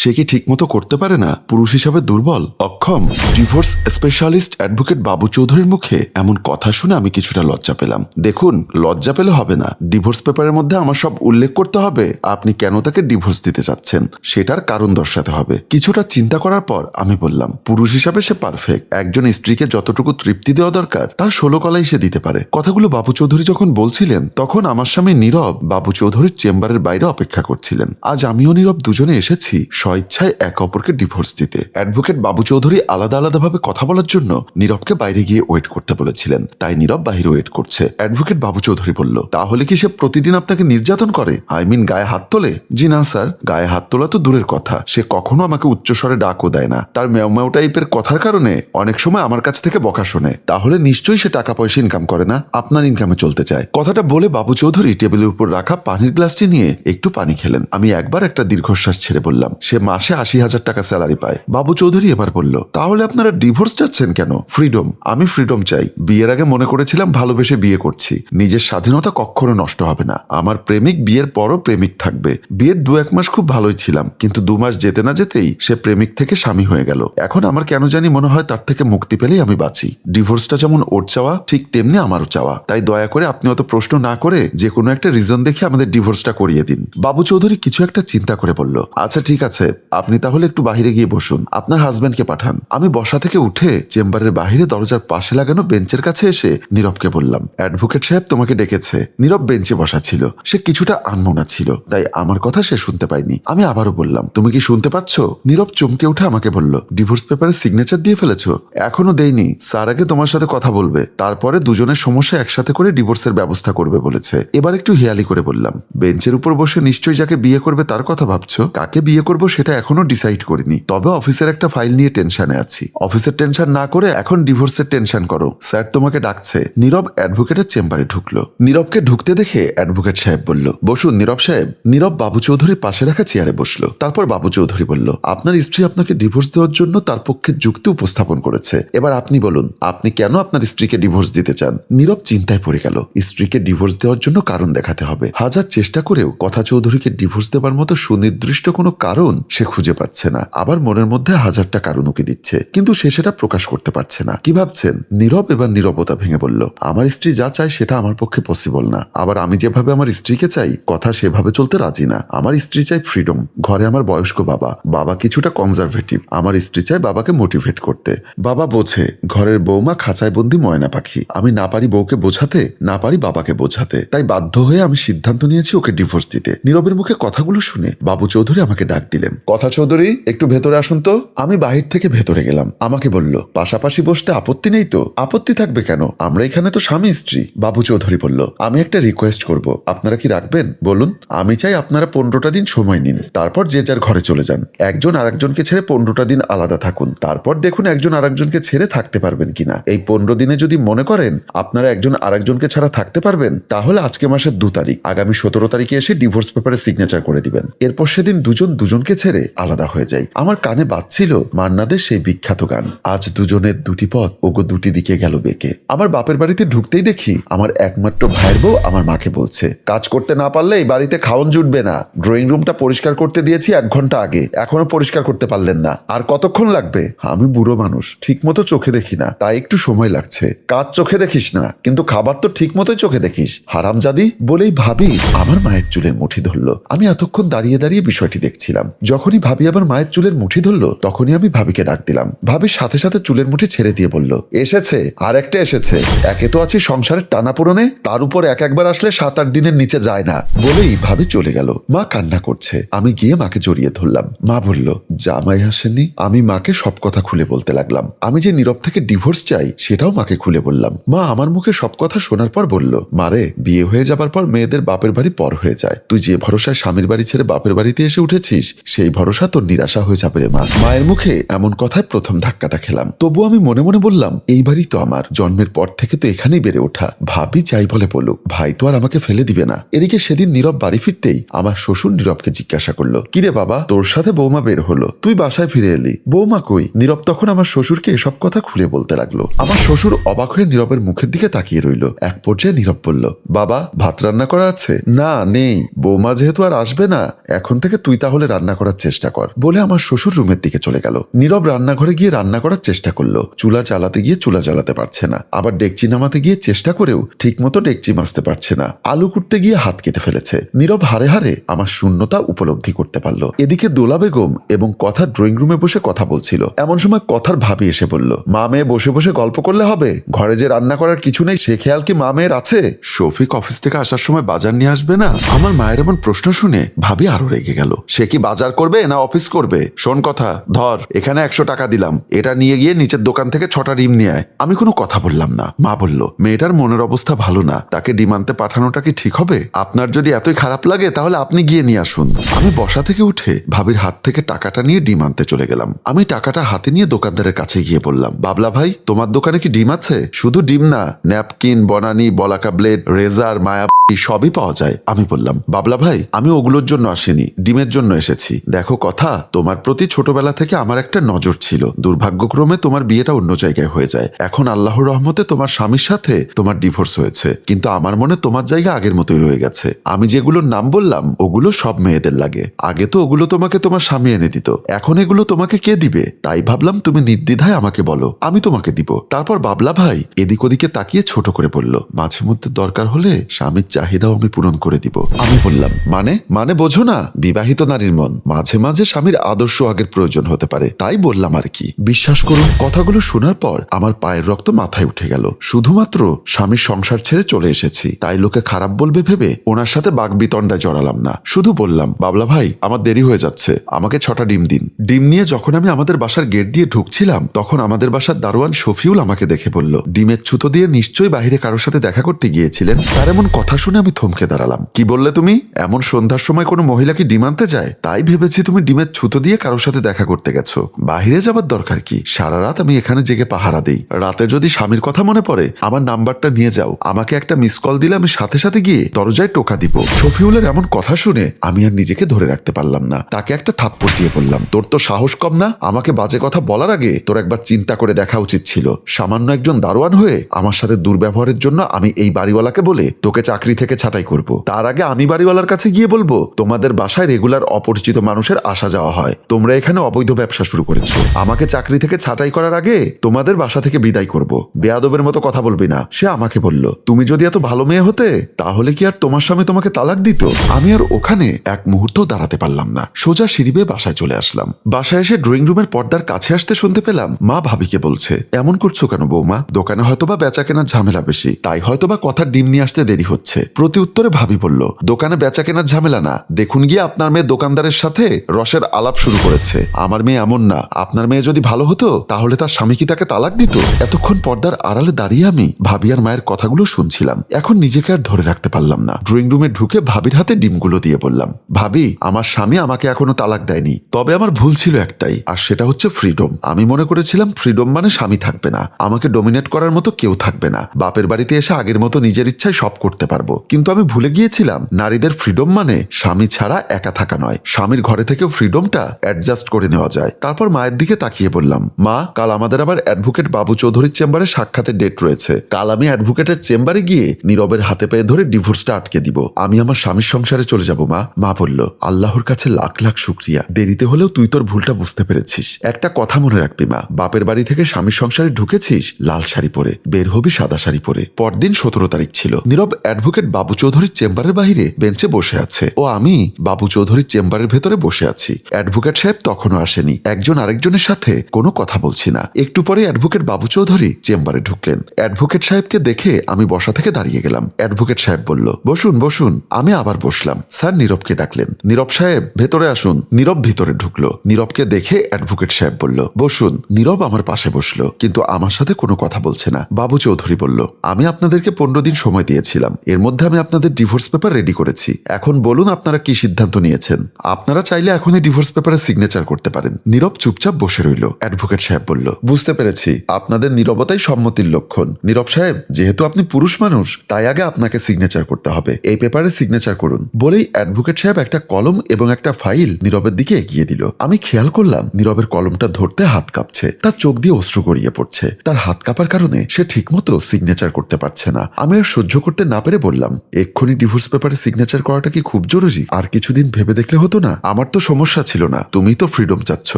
সে কি ঠিকমতো করতে পারে না? পুরুষ হিসাবে দুর্বল। অক্ষম। ডিভোর্স স্পেশালিস্ট অ্যাডভোকেট বাবু চৌধুরীর মুখে এমন কথা শুনে আমি কিছুটা লজ্জা পেলাম। দেখুন, লজ্জা পেলে হবে না। ডিভোর্স পেপারের মধ্যে আমার সব উল্লেখ করতে হবে। আপনি কেন তাকে ডিভোর্স দিতে চাচ্ছেন? সেটার কারণ দর্শাতে হবে। কিছুটা চিন্তা করার পর আমি বললাম, পুরুষ হিসাবে সে পারফেক্ট একজন স্ত্রীকে যতটুকু তৃপ্তি দেওয়া দরকার, তার ষোলো কলাই সে দিতে পারে। কথাগুলো বাবু চৌধুরী যখন বলছিলেন, তখন আমার স্বামী নীরব বাবু চৌধুরীর চেম্বারের বাইরে অপেক্ষা করছিলেন। আজ আমিও নীরব দুজনে এসেছি। স্বইচ্ছায় একে অপরকে ডিভোর্স দিতে। অ্যাডভোকেট বাবু চৌধুরী আলাদা আলাদাভাবে কথা বলার জন্য নীরবকে বাইরে গিয়ে ওয়েট করতে বলেছিলেন। তাই নীরব বাইরে ওয়েট করছে। অ্যাডভোকেট বাবু চৌধুরী বলল, তাহলে কি সে প্রতিদিন আপনাকে নির্যাতন করে? আই মিন গায়ে হাত তোলে? জি না স্যার গায়ে হাত তোলা তো দূরের কথা। সে কখনো আমাকে উচ্চস্বরে ডাকও দেয় না। তার ম্যাও ম্যাও টাইপের কথার কারণে অনেক সময় আমার কাছ থেকে বকা শোনে। তাহলে নিশ্চয়ই সে টাকা পয়সা ইনকাম করে না? আপনার ইনকামে চলতে চায়। কথাটা বলে বাবু চৌধুরী টেবিলের উপর রাখা পানির গ্লাসটি নিয়ে একটু পানি খেলেন। আমি একবার একটা দীর্ঘশ্বাস ছেড়ে বললাম, সে মাসে আশি হাজার টাকা স্যালারি পায়। বাবু চৌধুরী এবার বলল, তাহলে আপনারা ডিভোর্স চাচ্ছেন কেন? ফ্রিডম। আমি ফ্রিডম চাই। বিয়ের আগে মনে করেছিলাম ভালোবেসে বিয়ে করছি। নিজের স্বাধীনতা কখনো নষ্ট হবে না। আমার প্রেমিক বিয়ের পরও প্রেমিক থাকবে। বিয়ের দু এক মাস খুব ভালোই ছিলাম, কিন্তু দু মাস যেতে না যেতেই সে প্রেমিক থেকে স্বামী হয়ে গেল। এখন আমার কেন জানি মনে হয় তার থেকে মুক্তি পেলেই আমি বাঁচি। ডিভোর্সটা যেমন ওর চাওয়া, ঠিক তেমনি আমারও চাওয়া। তাই দয়া করে আপনি অত প্রশ্ন না করে যে কোনো একটা রিজন দেখে আমাদের ডিভোর্সটা করিয়ে দিন। বাবু চৌধুরী কিছু একটা চিন্তা করে বলল আচ্ছা ঠিক আছে। আপনি তাহলে একটু বাইরে গিয়ে বসুন। আপনার হাজব্যান্ডকে পাঠান। আমি বসা থেকে উঠে চেম্বারের বাইরে দরজার পাশে লাগানো বেঞ্চের কাছে এসে নীরবকে বললাম অ্যাডভোকেট সাহেব তোমাকে ডেকেছে। নীরব বেঞ্চে বসা ছিল। সে কিছুটা আনমনা ছিল, তাই আমার কথা সে শুনতে পায়নি। আমি আবারও বললাম, তুমি কি শুনতে পাচ্ছ? নীরব চমকে উঠে আমাকে বলল ডিভোর্স পেপারে সিগনেচার দিয়ে ফেলেছো? এখনও দেয়নি স্যার আগে তোমার সাথে কথা বলবে। তারপরে দুজনের সমস্যা একসাথে করে ডিভোর্সের ব্যবস্থা করবে বলেছে। এবার একটু হেয়ালি করে বললাম, বেঞ্চের উপর বসে নিশ্চয়ই যাকে বিয়ে করবে তার কথা ভাবছ? কাকে বিয়ে করব সেটা এখনও ডিসাইড করিনি। তবে অফিসের একটা ফাইল নিয়ে টেনশনে আছি। অফিসের টেনশন না করে এখন ডিভোর্সের টেনশন করো। স্যার তোমাকে ডাকছে। নীরব অ্যাডভোকেটের চেম্বারে ঢুকলো। নীরবকে ঢুকতে দেখে অ্যাডভোকেট সাহেব বলল, বসুন নীরব সাহেব। নীরব বাবু চৌধুরীর পাশে রাখা চেয়ারে বসল। তারপর বাবু চৌধুরী বলল, আপনার স্ত্রী আপনাকে ডিভোর্স দেওয়ার জন্য তার পক্ষে যুক্তি উপস্থাপন করেছে। এবার আপনি বলুন, আপনি কেন আপনার স্ত্রীকে ডিভোর্স দিতে চান? নীরব চিন্তায় পড়ে গেল, স্ত্রীকে ডিভোর্স দেওয়ার জন্য কারণ দেখাতে হবে। হাজার চেষ্টা করেও কথা চৌধুরীকে ডিভোর্স দেওয়ার মতো সুনির্দিষ্ট কোনো কারণ সে খুঁজে পাচ্ছে না। আবার মনের মধ্যে হাজারটা কারণ উকি দিচ্ছে। কিন্তু সে সেটা প্রকাশ করতে পারছে না। কি ভাবছেন? নীরব এবার নীরবতা ভেঙে বলল, আমার স্ত্রী যা চায় সেটা আমার পক্ষে পসিবল না। আবার আমি যেভাবে আমার স্ত্রীকে চাই, কথা সেভাবে চলতে রাজি না। আমার স্ত্রী চাই ফ্রিডম ঘরে আমার বয়স্ক বাবা। বাবা কিছুটা কনজারভেটিভ আমার স্ত্রী চায় বাবাকে মোটিভেট করতে। বাবা বোঝে, ঘরের বৌমা খাঁচায় বন্দি ময়না পাখি। আমি না পারি বউকে বোঝাতে, না পারি বাবাকে বোঝাতে। তাই বাধ্য হয়ে আমি সিদ্ধান্ত নিয়েছি ওকে ডিভোর্স দিতে। নীরবের মুখে কথাগুলো শুনে বাবু চৌধুরী আমাকে ডাক দিলেন। কথা চৌধুরী, একটু ভেতরে আসুন তো। আমি বাহির থেকে ভেতরে গেলাম। আমাকে বলল, পাশাপাশি বসতে আপত্তি নেই তো? আপত্তি থাকবে কেন? আমরা এখানে তো স্বামী স্ত্রী। বাবু চৌধুরী বলল, আমি একটা রিকোয়েস্ট করব। আপনারা কি রাখবেন? বলুন। আমি চাই আপনারা পনেরোটা দিন সময় নিন। তারপর যে যার ঘরে চলে যান। একজন আরেকজনকে ছেড়ে পনেরোটা দিন আলাদা থাকুন। তারপর দেখুন একজন আরেকজনকে ছেড়ে থাকতে পারবেন কিনা। এই পনেরো দিনে যদি মনে করেন, আপনারা একজন আরেকজনকে ছাড়া থাকতে পারবেন, তাহলে আজকে মাসের দু তারিখ। আগামী সতেরো তারিখে এসে ডিভোর্স পেপারে সিগনেচার করে দিবেন। এরপর সেদিন দুজন দুজনকে ছেড়ে আলাদা হয়ে যায় আমার কানে বাজছিল মান্নাদের সেই বিখ্যাত গান। আজ দুজনের দুটি পথ, ওগো দুটি দিকে গেল বেঁকে। আমার বাপের বাড়িতে ঢুকতেই দেখি আমার একমাত্র ভাইয়ের বউ আমার মাকে বলছে, কাজ করতে না পারলে এই বাড়িতে খাওন জুটবে না। ড্রয়িং রুমটা পরিষ্কার করতে দিয়েছি এক ঘণ্টা আগে, এখনও পরিষ্কার করতে পারলেন না। আর কতক্ষণ লাগবে? আমি বুড়ো মানুষ ঠিক মতো চোখে দেখি না, তাই একটু সময় লাগছে। কাজ চোখে দেখিস না, কিন্তু খাবার তো ঠিক মতোই চোখে দেখিস। হারামজাদি বলেই ভাবি আমার মায়ের চুলের মুঠি ধরলো। আমি এতক্ষণ দাঁড়িয়ে দাঁড়িয়ে বিষয়টি দেখছিলাম। যখনই ভাবি আমার মায়ের চুলের মুঠি ধরলো, তখনই আমি ভাবিকে ডাক দিলাম। ভাবির সাথে সাথে চুলের মুঠি ছেড়ে দিয়ে বলল, এসেছে আর একটা এসেছে। একে তো আছি সংসারের টানা পূরণে তার উপর এক একবার আসলে সাত আট দিনের নিচে যায় না। বলেই ভাবি চলে গেল। মা কান্না করছে। আমি গিয়ে মাকে জড়িয়ে ধরলাম। মা বলল, জামাই আসেনি আমি মাকে সব কথা খুলে বলতে লাগলাম। আমি যে নীরব থেকে ডিভোর্স চাই, সেটাও মাকে খুলে বললাম। মা আমার মুখে সব কথা শোনার পর বলল মারে বিয়ে হয়ে যাবার পর মেয়েদের বাপের বাড়ি পর হয়ে যায়। তুই যে ভরসায় স্বামীর বাড়ি ছেড়ে বাপের বাড়িতে এসে উঠেছিস সেই ভরসা তোর নিরাশা হয়ে যাবে রে মা। মায়ের মুখে এমন কথায় প্রথম ধাক্কাটা খেলাম। তবু আমি মনে মনে বললাম, এই বাড়ি তো আমার। জন্মের পর থেকে তো এখানেই বেড়ে ওঠা। ভাবি যাই বলে বলুক। ভাই তো আর আমাকে ফেলে দিবে না। এদিকে সেদিন নীরব বাড়ি ফিরতেই আমার শ্বশুর নীরবকে জিজ্ঞাসা করল কিরে বাবা? তোর সাথে বৌমা বের হলো। তুই বাসায় ফিরে এলি। বৌমা কই? নীরব তখন আমার শ্বশুরকে এসব কথা খুলে বলতে লাগল। আমার শ্বশুর অবাক হয়ে নীরবের মুখের দিকে তাকিয়ে রইল। এক পর্যায়ে নীরব বলল, বাবা, ভাত রান্না করা আছে? না, নেই। বৌমা যেহেতু আর আসবে না, এখন থেকে তুই তাহলে রান্না করা করার চেষ্টা কর। বলে আমার শ্বশুর রুমের দিকে চলে গেল। নীরব রান্নাঘরে গিয়ে রান্না করার চেষ্টা করল। চুলা চালাতে গিয়ে চুলা জ্বালাতে পারছে না। আবার ডেকচি নামাতে গিয়ে চেষ্টা করেও ঠিকমতো ডেকচি মাজতে পারছে না। আলু কুটতে গিয়ে হাত কেটে ফেলেছে। নীরব হারে হারে আমার শূন্যতা উপলব্ধি করতে পারল। এদিকে দোলা বেগম এবং কথা ড্রয়িং রুমে বসে কথা বলছিল। এমন সময় কথার ভাবি এসে বলল, মা মেয়ে বসে বসে গল্প করলে হবে? ঘরে যে রান্না করার কিছু নেই, সে খেয়াল কি মা মেয়ের আছে? শফিক অফিস থেকে আসার সময় বাজার নিয়ে আসবে না? আমার মায়ের এমন প্রশ্ন শুনে ভাবি আরও রেগে গেল। সে কি বাজার করবে না অফিস করবে? শোন কথা, ধর, এখানে একশো টাকা দিলাম। এটা নিয়ে গিয়ে নিচের দোকান থেকে ছটা ডিম নিয়ে আয়। আমি কোনো কথা বললাম না। মা বলল, মেয়েটার মনের অবস্থা ভালো না। তাকে ডিম আনতে পাঠানোটা কি ঠিক হবে? আপনার যদি এতই খারাপ লাগে, তাহলে আপনি গিয়ে নিয়ে আসুন। আমি বসা থেকে উঠে ভাবির হাত থেকে টাকাটা নিয়ে ডিম আনতে চলে গেলাম। আমি টাকাটা হাতে নিয়ে দোকানদারের কাছে গিয়ে বললাম, বাবলা ভাই, তোমার দোকানে কি ডিম আছে? শুধু ডিম না। ন্যাপকিন, বনানি, বলাকা ব্লেড, রেজার, মায়া সবই পাওয়া যায়, আমি বললাম। বাবলা ভাই, আমি ওগুলোর জন্য আসিনি, ডিমের জন্য এসেছি। দেখো কথা, তোমার প্রতি ছোটবেলা থেকে আমার একটা নজর ছিল। দুর্ভাগ্যক্রমে তোমার বিয়েটা অন্য জায়গায় হয়ে যায়। এখন আল্লাহর রহমতে তোমার স্বামীর সাথে তোমার ডিভোর্স হয়েছে। কিন্তু আমার মনে তোমার জায়গা আগের মতোই রয়ে গেছে। আমি যেগুলোর নাম বললাম, ওগুলো সব মেয়েদের লাগে। আগে তো ওগুলো তোমাকে তোমার স্বামী এনে দিত। এখন এগুলো তোমাকে কে দিবে? তাই ভাবলাম তুমি নির্দ্বিধায় আমাকে বলো, আমি তোমাকে দিব। তারপর বাবলা ভাই এদিক ওদিকে তাকিয়ে ছোট করে বলল মাঝে মধ্যে দরকার হলে স্বামীর চাহিদাও আমি পূরণ করে দিব। আমি বললাম মানে? মানে বোঝো না, বিবাহিত নারীর মন মাঝে মাঝে স্বামীর আদর্শ আগের প্রয়োজন হতে পারে। তাই বললাম আর কি। বিশ্বাস করুন, কথাগুলো শোনার পর আমার পায়ের রক্ত মাথায় উঠে গেল। শুধুমাত্র স্বামীর সংসার ছেড়ে চলে এসেছি। তাই লোকে খারাপ বলবে ভেবে ওনার সাথে বাঘ বিতণ্ডায় জড়ালাম না। শুধু বললাম, বাবলা ভাই, আমার দেরি হয়ে যাচ্ছে। আমাকে ছটা ডিম দিন। ডিম নিয়ে যখন আমি আমাদের বাসার গেট দিয়ে ঢুকছিলাম, তখন আমাদের বাসার দারোয়ান শফিউল আমাকে দেখে বলল, ডিমের ছুতো দিয়ে নিশ্চয়ই বাইরে কারোর সাথে দেখা করতে গিয়েছিলেন? তার এমন কথা শুনে আমি থমকে দাঁড়ালাম। কি বললে তুমি? এমন সন্ধ্যার সময় কোনো মহিলা কি ডিম আনতে যায়? তাই ভেবেছি তুমি ডিমের ছুতো দিয়ে কারোর সাথে দেখা করতে গেছো। বাইরে যাবার দরকার কি? সারা রাত আমি এখানে জেগে পাহারা দেই। রাতে যদি স্বামীর কথা মনে পড়ে, আমার নাম্বারটা নিয়ে যাও। আমাকে একটা মিস কল দিলে আমি সাথে সাথে গিয়ে দরজায় টোকা দিব। শফিউলের এমন কথা শুনে আমি আর নিজেকে ধরে রাখতে পারলাম না। তাকে একটা থাপ্পড় দিয়ে বললাম, তোর তো সাহস কম না? আমাকে বাজে কথা বলার আগে তোর একবার চিন্তা করে দেখা উচিত ছিল। সামান্য একজন দারোয়ান হয়ে আমার সাথে দুর্ব্যবহারের জন্য আমি এই বাড়িওয়ালাকে বলে তোকে চাকরি থেকে ছাঁটাই করব। তার আগে আমি বাড়িওয়ালার কাছে গিয়ে বলব, তোমাদের বাসায় রেগুলার অপরিচিত মানুষের আসা যাওয়া হয়। তোমরা এখানে অবৈধ ব্যবসা শুরু করেছ। আমাকে চাকরি থেকে ছাঁটাই করার আগে তোমাদের বাসা থেকে বিদায় করব। বেয়াদবের মতো কথা বলবি না। সে আমাকে বলল, তুমি যদি এত ভালো মেয়ে হতে, তাহলে কি আর তোমার স্বামী তোমাকে তালাক দিত? আমি আর ওখানে এক মুহূর্ত দাঁড়াতে পারলাম না। সোজা সিঁড়ি বাসায় চলে আসলাম। বাসায় এসে ড্রয়িং রুমের পর্দার কাছে আসতে শুনতে পেলাম, মা ভাবিকে বলছে, এমন করছ কেন বৌমা? দোকানে হয়তোবা বেচা কেনার ঝামেলা বেশি। তাই হয়তোবা কথার ডিম নিয়ে আসতে দেরি হচ্ছে। প্রতি উত্তরে ভাবি বলল, দোকানে বেচা কেনার ঝামেলা না। দেখুন গিয়ে আপনার মেয়ে দোকানদারের সাথে রসের আলাপ শুরু করেছে। আমার মেয়ে এমন না। আপনার মেয়ে যদি ভালো হতো, তাহলে তার স্বামী কি তাকে তালাক দিত? এতক্ষণ পর্দার আড়ালে দাঁড়িয়ে আমি ভাবি আর মায়ের কথাগুলো শুনছিলাম। এখন নিজেকে আর ধরে রাখতে পারলাম না। ড্রয়িং রুমে ঢুকে ভাবির হাতে ডিমগুলো দিয়ে বললাম, ভাবি, আমার স্বামী আমাকে এখনও তালাক দেয়নি। তবে আমার ভুল ছিল একটাই, আর সেটা হচ্ছে ফ্রিডম। আমি মনে করেছিলাম ফ্রিডম মানে স্বামী থাকবে না। আমাকে ডোমিনেট করার মতো কেউ থাকবে না। বাপের বাড়িতে এসে আগের মতো নিজের ইচ্ছায় সব করতে পারব। কিন্তু আমি ভুলে গিয়েছিলাম, নারীদের ফ্রিডম মানে স্বামী ছাড়া একা থাকা নয়। স্বামীর ঘরে থেকেও ফ্রিডমটা অ্যাডজাস্ট করে নেওয়া যায়। তারপর মায়ের দিকে তাকিয়ে বললাম, মা, কাল আমাদের আবার অ্যাডভোকেট বাবু চৌধুরীর চেম্বারে সাক্ষাতের ডেট রয়েছে। কাল আমি অ্যাডভোকেটের চেম্বারে গিয়ে নীরবের হাতে পেয়ে ধরে ডিভোর্সটা আটকে দিব। আমি আমার স্বামীর সংসারে চলে যাব, মা। মা বলল, আল্লাহর কাছে লাখ লাখ শুক্রিয়া। দেরিতে হলেও তুই তোর ভুলটা বুঝতে পেরেছিস। একটা কথা মনে রাখবি, মা। বাপের বাড়ি থেকে স্বামীর সংসারে ঢুকেছিস, লাল শাড়ি পরে। বের হবি সাদা শাড়ি পরে। পরদিন সতেরো তারিখ ছিল। নীরব অ্যাডভোকেট বাবু চৌধুরীর চেম্বারের বাইরে বেঞ্চে বসে আছে। ও আমি বাবু চৌধুরীর চেম্বারের ভেতরে বসে আছি। অ্যাডভোকেট সাহেব তখনও আসেনি। একজন আরেকজনের সাথে কোনো কথা বলছি না। একটু পরে অ্যাডভোকেট বাবু চৌধুরী চেম্বারে ঢুকলেন। অ্যাডভোকেট সাহেবকে দেখে আমি বসা থেকে দাঁড়িয়ে গেলাম। অ্যাডভোকেট সাহেব বলল, বসুন বসুন, আমি আবার বসলাম। স্যার নীরবকে ডাকলেন। নীরব সাহেব, ভেতরে আসুন। নীরব ভিতরে ঢুকলো। নীরবকে দেখে অ্যাডভোকেট সাহেব বলল, বসুন। নীরব আমার পাশে বসল, কিন্তু আমার সাথে কোনো কথা বলছে না। বাবু চৌধুরী বলল, আমি আপনাদেরকে পনেরো দিন সময় দিয়েছিলাম। এর মধ্যে আমি আপনাদের ডিভোর্স পেপার রেডি করেছি। এখন বলুন আপনারা কি সিদ্ধান্ত নিয়েছেন। আপনারা চাইলে এখনই ডিভোর্স পেপারে সিগনেচার করতে পারেন। নীরব চুপচাপ বসে রইল অ্যাডভোকেট সাহেব বলল। বুঝতে পেরেছি, আপনাদের নীরবতাই সম্মতির লক্ষণ। নীরব সাহেব, যেহেতু আপনি পুরুষ মানুষ, তাই আগে আপনাকে সিগনেচার করতে হবে। এই পেপারে সিগনেচার করুন। বলেই অ্যাডভোকেট সাহেব একটা কলম এবং একটা ফাইল নীরবের দিকে এগিয়ে দিল। আমি খেয়াল করলাম, নীরবের কলমটা ধরতে হাত কাঁপছে। তার চোখ দিয়ে অশ্রু গড়িয়ে পড়ছে। তার হাত কাঁপার কারণে সে ঠিকমতো সিগনেচার করতে পারছে না। আমি আর সহ্য করতে না পেরে বললাম এক্ষুনি ডিভোর্স পেপারে সিগনেচার করাটা কি খুব জরুরি? আর কিছুদিন ভেবে দেখলে হতো না। আমার তো সমস্যা ছিল না। তুমি তো ফ্রিডম চাচ্ছ।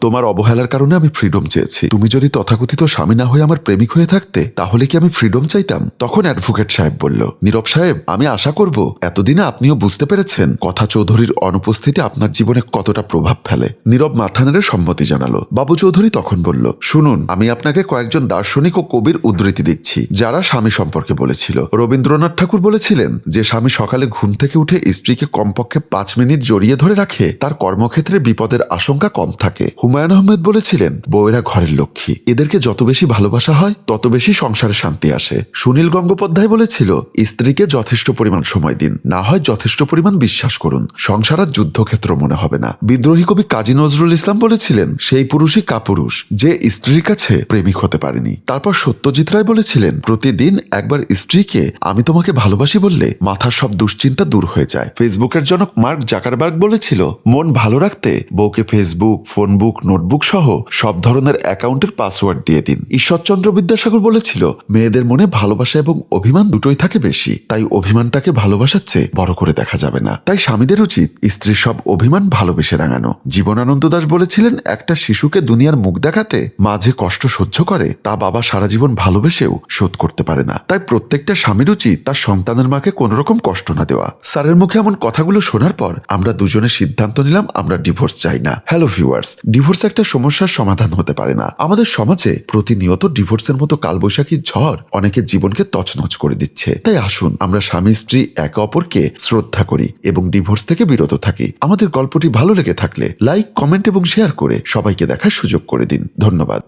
তোমার অবহেলার কারণে আমি ফ্রিডম চেয়েছি। তুমি যদি তথাকথিত স্বামী না হয়ে আমার প্রেমিক হয়ে থাকতে, তাহলে কি আমি ফ্রিডম চাইতাম? তখন অ্যাডভোকেট সাহেব বলল, নীরব সাহেব, আমি আশা করব এতদিনে আপনিও বুঝতে পেরেছেন কথা চৌধুরীর অনুপস্থিতি আপনার জীবনে কতটা প্রভাব ফেলে। নীরব মাথা নেড়ে সম্মতি জানালো। বাবু চৌধুরী তখন বলল, শুনুন, আমি আপনাকে কয়েকজন দার্শনিক ও কবির উদ্ধৃতি দিচ্ছি, যারা স্বামী সম্পর্কে বলেছিল। রবীন্দ্রনাথ ঠাকুর বলেছিলেন যে স্বামী সকালে ঘুম থেকে উঠে স্ত্রীকে কমপক্ষে পাঁচ মিনিট জড়িয়ে ধরে রাখে, তার কর্মক্ষেত্রে বিপদের আশঙ্কা কম থাকে। হুমায়ুন আহমেদ বলেছিলেন, বউয়েরা ঘরের লক্ষ্মী। এদেরকে যত বেশি ভালোবাসা হয়, তত বেশি সংসারে শান্তি আসে। সুনীল গঙ্গোপাধ্যায় বলেছিল, স্ত্রীকে যথেষ্ট পরিমাণ সময় দিন, না হয় যথেষ্ট পরিমাণ বিশ্বাস করুন। সংসার আর যুদ্ধক্ষেত্র মনে হবে না। বিদ্রোহী কবি কাজী নজরুল ইসলাম বলেছিলেন, সেই পুরুষই কাপুরুষ, যে স্ত্রীর কাছে প্রেমিক হতে পারেনি। তারপর সত্যজিৎ রায় বলেছিলেন, প্রতিদিন একবার স্ত্রীকে আমি তোমাকে ভালোবাসি বললে মাথার সব দুশ্চিন্তা দূর হয়ে যায়। ফেসবুকের জনক মার্ক জাকারবার্গ বলেছিল, মন ভালো রাখতে বউকে ফেসবুক, ফোনবুক, নোটবুক সহ সব ধরনের অ্যাকাউন্টের পাসওয়ার্ড দিয়ে দিন। ঈশ্বরচন্দ্র বিদ্যাসাগর বলেছিল, মেয়েদের মনে ভালোবাসা এবং অভিমান দুটোই থাকে বেশি, তাই অভিমানটাকে ভালোবাসার চেয়ে বড় করে দেখা যাবে না। তাই স্বামীদের উচিত স্ত্রীর সব অভিমান ভালোবেসে রাঙানো। জীবনানন্দ দাস বলেছিলেন, একটা শিশুকে দুনিয়ার মুখ দেখাতে মাঝে কষ্ট সহ্য করে, তা বাবা সারা জীবন ভালোবেসেও শোধ করতে পারে না। তাই প্রত্যেকটা স্বামীর উচিত তার সন্তানের মাকে কোন রকম কষ্ট না দেওয়া। স্যারের মুখে এমন কথাগুলো শোনার পর আমরা দুজনে সিদ্ধান্ত নিলাম, আমরা ডিভোর্স চাই না। হ্যালো ভিউয়ার্স, ডিভোর্স একটা সমস্যার সমাধান হতে পারে না। আমাদের সমাজে প্রতিনিয়ত ডিভোর্সের মতো কালবৈশাখী ঝড় অনেকের জীবনকে তছনছ করে দিচ্ছে। তাই আসুন, আমরা স্বামী, স্ত্রী, একে অপরকে শ্রদ্ধা করি এবং ডিভোর্স থেকে বিরত থাকি। আমাদের গল্পটি ভালো লেগে থাকলে লাইক, কমেন্ট এবং শেয়ার করে সবাইকে দেখার সুযোগ করে দিন। ধন্যবাদ।